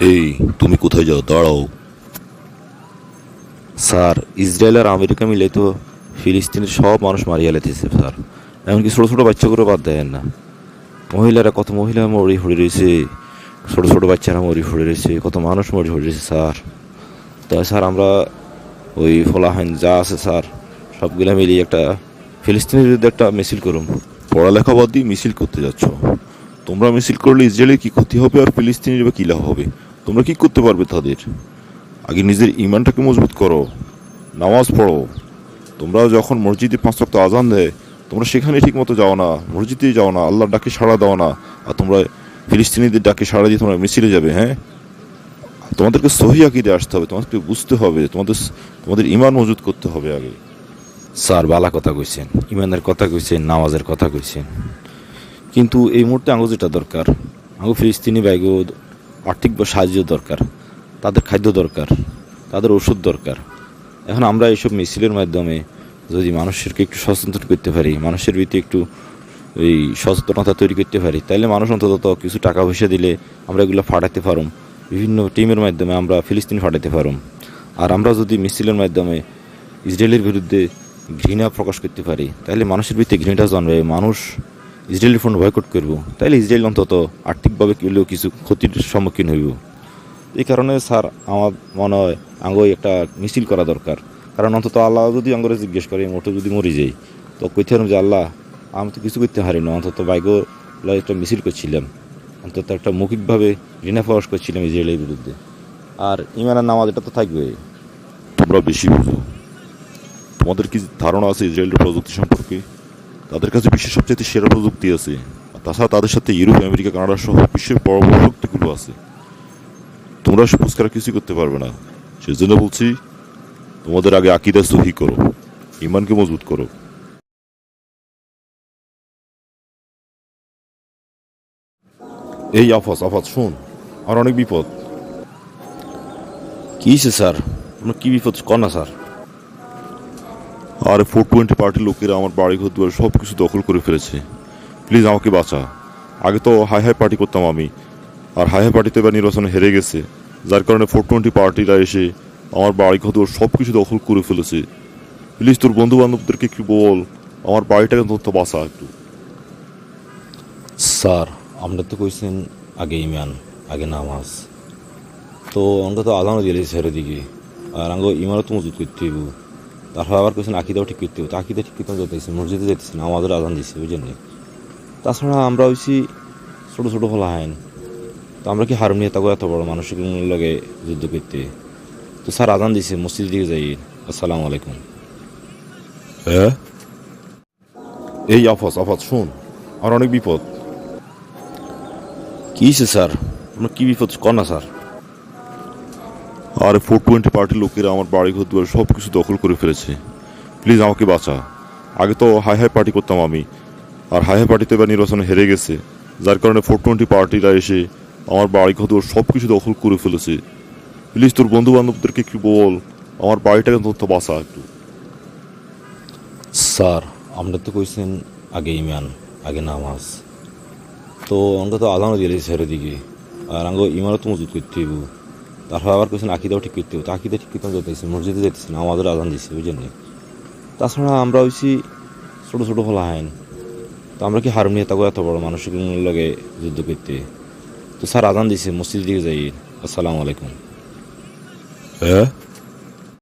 এই তুমি কোথায় যাও? দাঁড়াও। স্যার ইসরায়েল আর আমেরিকা মিলে তো ফিলিস্তিনের সব মানুষ মারিয়া লেতেছে স্যার। এমনকি ছোটো ছোটো বাচ্চাগুলো বাদ দেয় না। মহিলারা কত মহিলা মরি হয়ে রয়েছে। ছোটো ছোটো বাচ্চারা মরি হয়ে রয়েছে। কত মানুষ মরি হয়ে রয়েছে স্যার। তাই স্যার আমরা ওই ফলাহাইন যা আছে স্যার সবগুলা মিলিয়ে একটা ফিলিস্তিনের বিরুদ্ধে একটা মিছিল করুন। পড়ালেখা বাদ দিয়ে মিছিল করতে যাচ্ছ? তোমরা মিছিল করলে ইসরায়েলের কি ক্ষতি হবে আর ফিলিস্তিনের বা কি লাভ হবে? তোমরা কি করতে পারবে তাদের? আগে নিজের ইমানটাকে মজবুত করো, নামাজ পড়ো। তোমরা যখন মসজিদে পাঁচ রক্ত আজান দেয়, তোমরা সেখানে ঠিক মতো যাও না মসজিদে যাও না, আল্লাহর ডাকে সাড়া দাও না, আর তোমরা ফিলিস্তিনিদের ডাকে সাড়া দিয়ে তোমরা মিছিলে যাবে হ্যাঁ? তোমাদেরকে সহি আকিদে আসতে হবে, তোমাদেরকে বুঝতে হবে, তোমাদের তোমাদের ইমান মজুত করতে হবে আগে। স্যার, বালা কথা কইছেন ইমানের কথা কইছেন, নামাজের কথা কইছেন। কিন্তু এই মুহূর্তে আঙ্গো যেটা দরকার আঙ্গো ফিলিস্তিনি বাইগো আর্থিক সাহায্য দরকার, তাদের খাদ্য দরকার, তাদের ওষুধ দরকার। এখন আমরা এইসব মিছিলের মাধ্যমে যদি মানুষেরকে একটু সচেতন করতে পারি, মানুষের ভিতরে একটু এই সচেতনতা তৈরি করতে পারি তাহলে মানুষ অন্তত কিছু টাকা পয়সা দিলে আমরা এগুলো ফাটাতে পারুম। বিভিন্ন টিমের মাধ্যমে আমরা ফিলিস্তিন ফাটাতে পারুম। আর আমরা যদি মিছিলের মাধ্যমে ইসরায়েলের বিরুদ্ধে ঘৃণা প্রকাশ করতে পারি তাহলে মানুষের ভিতরে ঘৃণাটা জন্মে মানুষ ইসরায়েলের ফোন বয়কট করব তাহলে ইসরায়েল অন্তত আর্থিকভাবে কেউ কিছু ক্ষতির সম্মুখীন হইব। এই কারণে স্যার, আমার মনে হয় আঙ্গই একটা মিছিল করা দরকার। কারণ অন্তত আল্লাহ যদি আঙ্গরে জিজ্ঞেস করে মোটো যদি মরে যাই, তো কইতে পারলাম যে, আল্লাহ, আমি তো কিছু করতে পারি না অন্তত বাইগো একটা মিছিল করছিলাম। অন্তত একটা মৌখিকভাবে ঘৃণা প্রকাশ করছিলাম ইসরায়েলের বিরুদ্ধে। আর ইমানের নামাজ এটা তো থাকবে। তোমরা বেশি বুঝো। তোমাদের কি ধারণা আছে ইসরায়েলের প্রযুক্তি সম্পর্কে? তাদের কাছে বিশ্বের সবচেয়ে সেরা প্রযুক্তি আছে। তাছাড়া তাদের সাথে ইউরোপ, আমেরিকা, কানাডা সহ বিশ্বের বড় বড় শক্তিগুলো আছে। তোমরা পুস্কারা কিছুই করতে পারবে না। সেজন্য বলছি, তোমাদের আগে আকিদা সহি করো, ইমানকে মজবুত করো। এই আফাস আফাস শোন, আর অনেক বিপদ। কী স্যার? আপনার কী বিপদ? কর না, স্যার। আর ফোর টোয়েন্টি পার্টির লোকেরা আমার বাড়ি ঘর দুয়ার সব কিছু দখল করে ফেলেছে। প্লিজ আমাকে বাঁচা। আগে তো হাই হাই পার্টি করতাম আমি। আর হাই হাই পার্টিতে এবার নির্বাচনে হেরে গেছে। যার কারণে ফোর টোয়েন্টি পার্টিরা এসে আমার বাড়ি ঘর দুয়ার সব কিছু দখল করে ফেলেছে। প্লিজ তোর বন্ধু বান্ধবদেরকে একটু বল, আমার বাড়িটাকে তো বাঁচা একটু। স্যার, আমরা তো কইছেন আগে ইমান আগে নামাজ। তো আমরা তো আদানও দিয়ে ছেড়ে দিকে আর আঙ্গ ইমানও তো মজুত করতে হইব। তারপর আবার কইছেন আকিদাও ঠিক করতে হবে। তো আকিদা ঠিক করতে যেতেছি মসজিদে যেতেছি না আমাদের আদান দিচ্ছে ওই জন্যে তাছাড়া আমরা হইছি ছোটো ছোটো হলা হাইন। তো আমরা কি হার নিয়ে তাকে এত বড় মানসিক লগে যুদ্ধ করতে? তো স্যার আদান দিছে মসজিদের দিকে যাই। আসসালামু আলাইকুম। হ্যাঁ এই আফাস আফাস শোন আমার অনেক বিপদ। কী স্যার? আপনার কী বিপদ কর না স্যার। আর ফোর টোয়েন্টি পার্টির লোকেরা আমার বাড়ি ঘর দুয়ার সব কিছু দখল করে ফেলেছে। প্লিজ আমাকে বাঁচা। আগে তো হাই হাই পার্টি করতাম আমি। আর হাই হাই পার্টিতে এবার নির্বাচনে হেরে গেছে। যার কারণে ফোর টোয়েন্টি পার্টিরা এসে আমার বাড়ি ঘর দুয়ার সব কিছু দখল করে ফেলেছে। প্লিজ তোর বন্ধু বান্ধবদেরকে একটু বল, আমার বাড়িটাকে তো বাঁচা একটু। স্যার, আমরা তো কইছেন আগে ইমান, আগে নামাজ। তো আমরা তো আদানও দিয়ে ছেড়ে দিকে আর আঙ্গ ইমানও তো মজুত করতে হইব। তারপর আবার কইছেন, আকিদাও ঠিক করতে হবে। তো আকিদা ঠিক করতে যেতেছি, মসজিদে যেতেছি না আমাদের আদান দিচ্ছে ওই জন্যে তাছাড়া আমরা হইছি ছোটো ছোটো হলা হাইন তো আমরা কি হারমোনিয়া থাকব এত বড় মানসিক লাগে যুদ্ধ করতে? তো স্যার আদান দিছে মসজিদ দিকে যাই। আসসালামু আলাইকুম। হ্যাঁ?